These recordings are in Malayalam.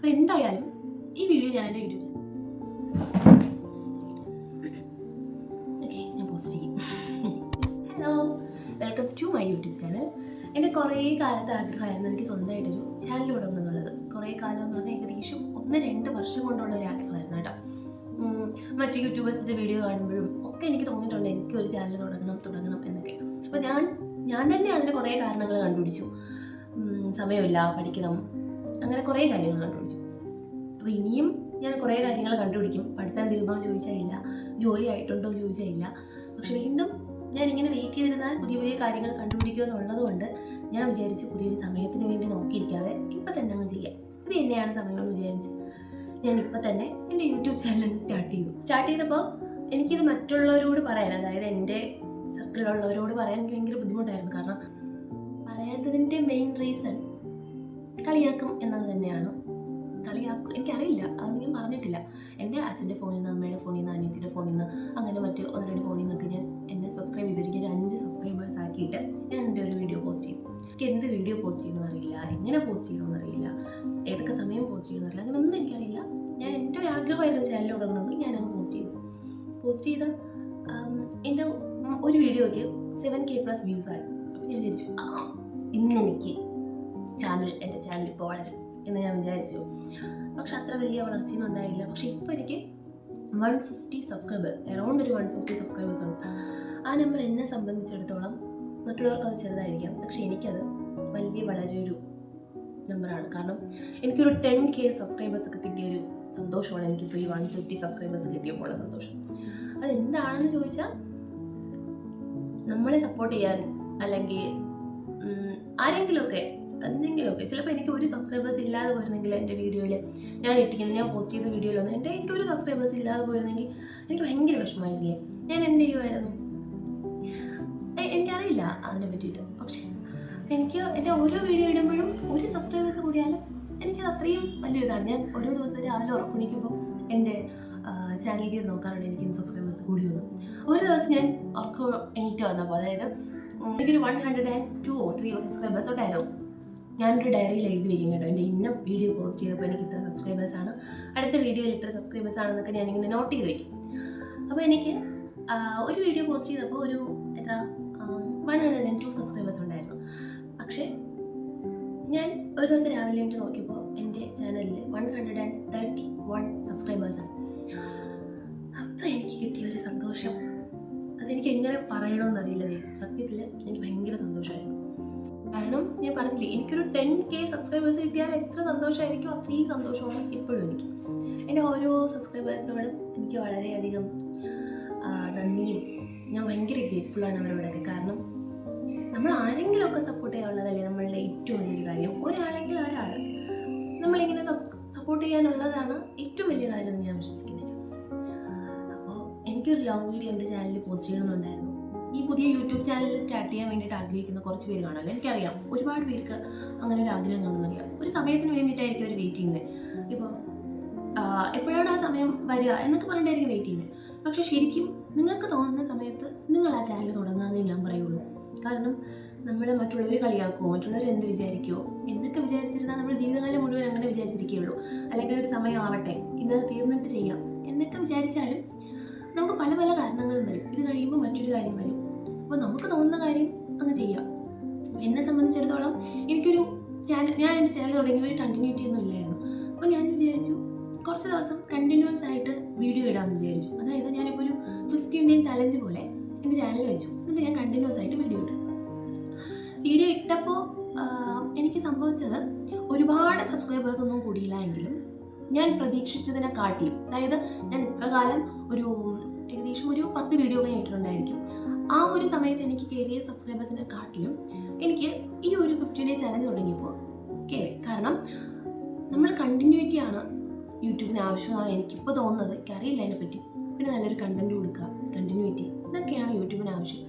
അപ്പോൾ എന്തായാലും ഈ വീഡിയോ ഞാൻ എന്റെ യൂട്യൂബ് ഞാൻ പോസ്റ്റ് ചെയ്യും. Hello welcome to my YouTube channel എന്റെ കുറേ കാലത്തെ ആഗ്രഹമായിരുന്നു എനിക്ക് സ്വന്തമായിട്ടൊരു ചാനൽ ഇവിടെ എന്നുള്ളത് കുറേ കാലം എന്ന് പറഞ്ഞാൽ ഏകദേശം ഒന്ന് രണ്ട് വർഷം കൊണ്ടുള്ള ഒരു ആഗ്രഹമായിരുന്നു കേട്ടോ. മറ്റു യൂട്യൂബേഴ്സിന്റെ വീഡിയോ കാണുമ്പോഴും ഒക്കെ എനിക്ക് തോന്നിയിട്ടുണ്ട് എനിക്ക് ഒരു ചാനൽ തുടങ്ങണം തുടങ്ങണം എന്നൊക്കെ. അപ്പോൾ ഞാൻ ഞാൻ തന്നെ അതിന് കുറേ കാരണങ്ങൾ കണ്ടുപിടിച്ചു. സമയമില്ല പഠിക്കണം അങ്ങനെ കുറേ കാര്യങ്ങൾ കണ്ടുപിടിച്ചു. അപ്പോൾ ഇനിയും ഞാൻ കുറേ കാര്യങ്ങൾ കണ്ടുപിടിക്കും. പഠിത്തം തീർന്നോ ചോദിച്ചാൽ ഇല്ല. ജോലി ആയിട്ടുണ്ടോ ചോദിച്ചാൽ ഇല്ല. പക്ഷെ വീണ്ടും ഞാൻ ഇങ്ങനെ വെയിറ്റ് ചെയ്തിരുന്നാൽ പുതിയ പുതിയ കാര്യങ്ങൾ കണ്ടുപിടിക്കുക എന്നുള്ളത് കൊണ്ട് ഞാൻ വിചാരിച്ചു പുതിയൊരു സമയത്തിന് വേണ്ടി നോക്കിയിരിക്കാതെ ഇപ്പം തന്നെ അങ്ങ് ചെയ്യാം. ഇത് തന്നെയാണ് സമയമെന്ന് വിചാരിച്ച് ഞാൻ ഇപ്പം തന്നെ എന്റെ യൂട്യൂബ് ചാനൽ സ്റ്റാർട്ട് ചെയ്തു. സ്റ്റാർട്ട് ചെയ്തപ്പോൾ എനിക്കിത് മറ്റുള്ളവരോട് പറയാൻ അതായത് എന്റെ സർക്കിളിലുള്ളവരോട് പറയാൻ എനിക്ക് ഭയങ്കര ബുദ്ധിമുട്ടായിരുന്നു. കാരണം പറയാത്തതിന്റെ മെയിൻ റീസൺ കളിയാക്കും എന്നത് തന്നെയാണ്. കളിയാക്കും എനിക്കറിയില്ല. അതൊന്നും ഞാൻ പറഞ്ഞിട്ടില്ല. എന്റെ അച്ഛന്റെ ഫോണിൽ നിന്ന് അമ്മയുടെ ഫോണിൽ നിന്ന് അനിയത്തിയുടെ ഫോണിൽ നിന്ന് അങ്ങനെ മറ്റ് ഒന്ന് രണ്ട് ഫോണിൽ നിന്നൊക്കെ ഞാൻ എന്നെ സബ്സ്ക്രൈബ് ചെയ്തിരിക്കും. ഒരു അഞ്ച് സബ്സ്ക്രൈബേഴ്സ് ആക്കിയിട്ട് ഞാൻ എന്റെ ഒരു വീഡിയോ പോസ്റ്റ് ചെയ്തു എനിക്ക് എന്ത് വീഡിയോ പോസ്റ്റ് ചെയ്യണമെന്നറിയില്ല എങ്ങനെ പോസ്റ്റ് ചെയ്യണമെന്നറിയില്ല ഏതൊക്കെ സമയം പോസ്റ്റ് ചെയ്യണമെന്നറിയില്ല അങ്ങനെ ഒന്നും എനിക്കറിയില്ല. ഞാൻ എന്റെ ഒരു ആഗ്രഹമായിരുന്നു ചാനൽ തുടങ്ങണമെന്ന് ഞാൻ അങ്ങ് പോസ്റ്റ് ചെയ്തു. പോസ്റ്റ് ചെയ്ത് എന്റെ ഒരു വീഡിയോയ്ക്ക് സെവൻ കെ പ്ലസ് വ്യൂസ് ആയി. അപ്പോൾ ഞാൻ വിചാരിച്ചു ആ ഇന്ന് എനിക്ക് ചാനൽ എന്റെ ചാനൽ ഇപ്പോൾ വളരും എന്ന് ഞാൻ വിചാരിച്ചു. പക്ഷെ അത്ര വലിയ വളർച്ചയൊന്നും ഉണ്ടായില്ല. പക്ഷെ ഇപ്പോൾ എനിക്ക് വൺ ഫിഫ്റ്റി സബ്സ്ക്രൈബേഴ്സ് അറൗണ്ട് ഒരു വൺ ഫിഫ്റ്റി സബ്സ്ക്രൈബേഴ്സ് ഉണ്ട്. ആ നമ്പർ എന്നെ സംബന്ധിച്ചിടത്തോളം മറ്റുള്ളവർക്ക് അത് ചെറുതായിരിക്കാം. പക്ഷെ എനിക്കത് വലിയ വളരെ ഒരു നമ്പറാണ് കാരണം എനിക്കൊരു ടെൻ കെ സബ്സ്ക്രൈബേഴ്സ് ഒക്കെ കിട്ടിയ ഒരു സന്തോഷമാണ്. എനിക്കിപ്പോൾ ഈ വൺ ഫിഫ്റ്റി സബ്സ്ക്രൈബേഴ്സ് കിട്ടിയപ്പോൾ സന്തോഷം. അതെന്താണെന്ന് ചോദിച്ചാൽ നമ്മളെ സപ്പോർട്ട് ചെയ്യാൻ അല്ലെങ്കിൽ ആരെങ്കിലുമൊക്കെ എന്തെങ്കിലുമൊക്കെ. ചിലപ്പോൾ എനിക്ക് ഒരു സബ്സ്ക്രൈബേഴ്സ് ഇല്ലാതെ പോയിരുന്നെങ്കിൽ എന്റെ വീഡിയോയിൽ ഞാൻ ഇട്ടിരിക്കുന്നത് ഞാൻ പോസ്റ്റ് ചെയ്ത വീഡിയോയിലൊന്നും എന്റെ എനിക്ക് ഒരു സബ്സ്ക്രൈബേഴ്സ് ഇല്ലാതെ പോയിരുന്നെങ്കിൽ എനിക്ക് ഭയങ്കര വിഷമമായിരുന്നില്ലേ? ഞാൻ എന്ത് ചെയ്യുമായിരുന്നു എനിക്കറിയില്ല അതിനെ പറ്റിയിട്ട്. പക്ഷേ എനിക്ക് എന്റെ ഓരോ വീഡിയോ ഇടുമ്പോഴും ഒരു സബ്സ്ക്രൈബേഴ്സ് കൂടിയാലും എനിക്കത് അത്രയും വലിയൊരിതാണ് ഞാൻ ഓരോ ദിവസം രാവിലെ ഉറക്കണിക്കുമ്പോൾ എന്റെ ചാനലിൽ കയറി നോക്കാറുണ്ട് എനിക്ക് സബ്സ്ക്രൈബേഴ്സ് കൂടി വന്നു ഒരു ദിവസം ഞാൻ ഉറക്കം എണീറ്റ് വന്നപ്പോൾ അതായത് എനിക്കൊരു one hundred and two three subscribers ഉണ്ടായിരുന്നു. ഞാനൊരു ഡയറിയിൽ എഴുതി വയ്ക്കും കേട്ടോ. എന്റെ ഇന്ന വീഡിയോ പോസ്റ്റ് ചെയ്തപ്പോൾ എനിക്ക് ഇത്ര സബ്സ്ക്രൈബേഴ്സ് ആണ്. അടുത്ത വീഡിയോയിൽ ഇത്ര സബ്സ്ക്രൈബേഴ്സ് ആണെന്നൊക്കെ ഞാനിങ്ങനെ നോട്ട് ചെയ്ത് വയ്ക്കും അപ്പോൾ എനിക്ക് ഒരു വീഡിയോ പോസ്റ്റ് ചെയ്തപ്പോൾ ഒരു എത്ര one hundred and two subscribers ഉണ്ടായിരുന്നു. പക്ഷേ ഞാൻ ഒരു ദിവസം രാവിലെ എനിക്ക് നോക്കിയപ്പോൾ എന്റെ ചാനലിൽ one hundred and thirty one സബ്സ്ക്രൈബേഴ്സാണ് അപ്പോൾ എനിക്ക് കിട്ടിയ ഒരു സന്തോഷം. അതെനിക്ക് എങ്ങനെ പറയണമെന്നറിയില്ല. സത്യത്തിൽ എനിക്ക് ഭയങ്കര സന്തോഷമായിരുന്നു. കാരണം ഞാൻ പറഞ്ഞില്ലേ എനിക്കൊരു ടെൻ കെ സബ്സ്ക്രൈബേഴ്സ് കിട്ടിയാൽ എത്ര സന്തോഷമായിരിക്കും അത്രയും സന്തോഷമാണ് ഇപ്പോഴും എനിക്ക്. എന്റെ ഓരോ സബ്സ്ക്രൈബേഴ്സിനോടും എനിക്ക് വളരെയധികം നന്ദിയും. ഞാൻ ഭയങ്കര ഗ്രേറ്റ്ഫുള്ളാണ് അവരോടൊക്കെ. കാരണം നമ്മൾ ആരെങ്കിലുമൊക്കെ സപ്പോർട്ട് ചെയ്യാനുള്ളതല്ലേ നമ്മളുടെ ഏറ്റവും വലിയൊരു കാര്യം. ഒരാളെങ്കിൽ ഒരാൾ നമ്മളിങ്ങനെ സപ്പോർട്ട് ചെയ്യാനുള്ളതാണ് ഏറ്റവും വലിയ കാര്യം എന്ന് ഞാൻ വിശ്വസിക്കുന്നത് അപ്പോൾ എനിക്കൊരു ലോങ് വീഡിയോ എന്റെ ചാനലിൽ പോസ്റ്റ് ചെയ്യണമെന്നുണ്ടായിരുന്നു. ഈ പുതിയ യൂട്യൂബ് ചാനൽ സ്റ്റാർട്ട് ചെയ്യാൻ വേണ്ടിയിട്ട് ആഗ്രഹിക്കുന്ന കുറച്ച് പേര് കാണാമല്ലോ എനിക്കറിയാം. ഒരുപാട് പേർക്ക് അങ്ങനെ ഒരു ആഗ്രഹം കാണുന്നറിയാം ഒരു സമയത്തിന് വേണ്ടിയിട്ടായിരിക്കും അവർ വെയിറ്റ് ചെയ്യുന്നത് ഇപ്പോൾ എപ്പോഴാണ് ആ സമയം വരിക എന്നൊക്കെ പറഞ്ഞിട്ടായിരിക്കും വെയിറ്റ് ചെയ്യുന്നത് പക്ഷേ ശരിക്കും നിങ്ങൾക്ക് തോന്നുന്ന സമയത്ത് നിങ്ങൾ ആ ചാനൽ തുടങ്ങാമെന്നേ ഞാൻ പറയുള്ളൂ. കാരണം നമ്മൾ മറ്റുള്ളവർ കളിയാക്കുമോ മറ്റുള്ളവർ എന്ത് വിചാരിക്കുമോ എന്നൊക്കെ വിചാരിച്ചിരുന്നാൽ നമ്മൾ ജീവിതകാലം മുഴുവൻ അങ്ങനെ വിചാരിച്ചിരിക്കുകയുള്ളൂ അല്ലെങ്കിൽ ഒരു സമയം ആവട്ടെ ഇന്നത് തീർന്നിട്ട് ചെയ്യാം എന്നൊക്കെ വിചാരിച്ചാലും നമുക്ക് പല പല കാരണങ്ങളും വരും. ഇത് കഴിയുമ്പോൾ മറ്റൊരു കാര്യം വരും. അപ്പോൾ നമുക്ക് തോന്നുന്ന കാര്യം അങ്ങ് ചെയ്യാം. എന്നെ സംബന്ധിച്ചിടത്തോളം എനിക്കൊരു ചാനൽ ഞാൻ എന്റെ ചാനൽ തുടങ്ങി ഒരു കണ്ടിന്യൂറ്റി ഒന്നും ഇല്ലായിരുന്നു. അപ്പോൾ ഞാൻ വിചാരിച്ചു കുറച്ച് ദിവസം കണ്ടിന്യൂസ് ആയിട്ട് വീഡിയോ ഇടാമെന്ന് വിചാരിച്ചു. അതായത് ഞാനിപ്പോൾ ഒരു ഫിഫ്റ്റീൻ ഡേ ചാലഞ്ച് പോലെ എന്റെ ചാനൽ വെച്ചു. എന്നിട്ട് ഞാൻ കണ്ടിന്യൂസ് ആയിട്ട് വീഡിയോ ഇട്ടു. വീഡിയോ ഇട്ടപ്പോൾ എനിക്ക് സംഭവിച്ചത് ഒരുപാട് സബ്സ്ക്രൈബേഴ്സ് ഒന്നും കൂടിയില്ല എങ്കിലും ഞാൻ പ്രതീക്ഷിച്ചതിനെക്കാട്ടിലും അതായത് ഞാൻ ഇത്ര കാലം ഒരു ഏകദേശം ഒരു പത്ത് വീഡിയോ ഒക്കെ ഇട്ടിട്ടുണ്ടായിരിക്കും ആ ഒരു സമയത്ത് എനിക്ക് കയറിയ സബ്സ്ക്രൈബേഴ്സിനെ കാട്ടിലും എനിക്ക് ഈ ഒരു ഫിഫ്റ്റി ഡേ ചാലഞ്ച് തുടങ്ങിയപ്പോൾ കയറി കാരണം നമ്മൾ കണ്ടിന്യൂറ്റി ആണ് യൂട്യൂബിന് ആവശ്യമെന്നാണ് എനിക്കിപ്പോൾ തോന്നുന്നത്. എനിക്കറിയില്ല അതിനെപ്പറ്റി. പിന്നെ നല്ലൊരു കണ്ടന്റ് കൊടുക്കുക കണ്ടിന്യൂറ്റി ഇതൊക്കെയാണ് യൂട്യൂബിന് ആവശ്യം.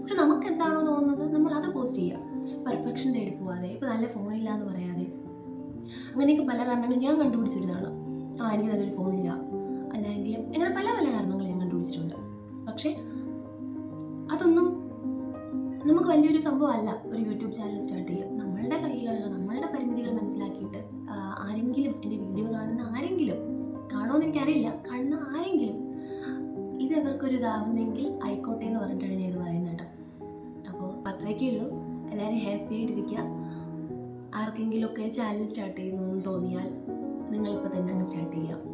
പക്ഷെ നമുക്ക് എന്താണോ തോന്നുന്നത് നമ്മൾ അത് പോസ്റ്റ് ചെയ്യുക. പെർഫെക്ഷൻ തേടി പോവാതെ ഇപ്പോൾ നല്ല ഫോൺ ഇല്ല എന്ന് പറയാതെ. അങ്ങനെയൊക്കെ പല കാരണങ്ങൾ ഞാൻ കണ്ടുപിടിച്ചിരുന്നതാണ് ആ എനിക്ക് നല്ലൊരു ഫോണില്ല അല്ലെങ്കിൽ അങ്ങനെ പല പല കാരണങ്ങൾ കണ്ടുപിടിച്ചിട്ടുണ്ട് പക്ഷേ അതൊന്നും നമുക്ക് വലിയൊരു സംഭവമല്ല. ഒരു യൂട്യൂബ് ചാനൽ സ്റ്റാർട്ട് ചെയ്യുക. നമ്മളുടെ കയ്യിലുള്ള നമ്മളുടെ പരിമിതികൾ മനസ്സിലാക്കിയിട്ട് ആരെങ്കിലും എന്റെ വീഡിയോ കാണുന്ന ആരെങ്കിലും കാണുമെന്ന് എനിക്കറിയില്ല. കാണുന്ന ആരെങ്കിലും ഇത് അവർക്കൊരു ഇതാവുന്നെങ്കിൽ ആയിക്കോട്ടെ എന്ന് പറഞ്ഞിട്ടാണ് ഞാൻ ഇത് പറയുന്നത് കേട്ടോ. അപ്പോൾ അത്രയൊക്കെ ഉള്ളൂ. എല്ലാവരും ഹാപ്പി ആയിട്ടിരിക്കുക. ആർക്കെങ്കിലുമൊക്കെ ചാനൽ സ്റ്റാർട്ട് ചെയ്യുന്നു എന്ന് തോന്നിയാൽ നിങ്ങളിപ്പോൾ തന്നെ അങ്ങ് സ്റ്റാർട്ട് ചെയ്യാം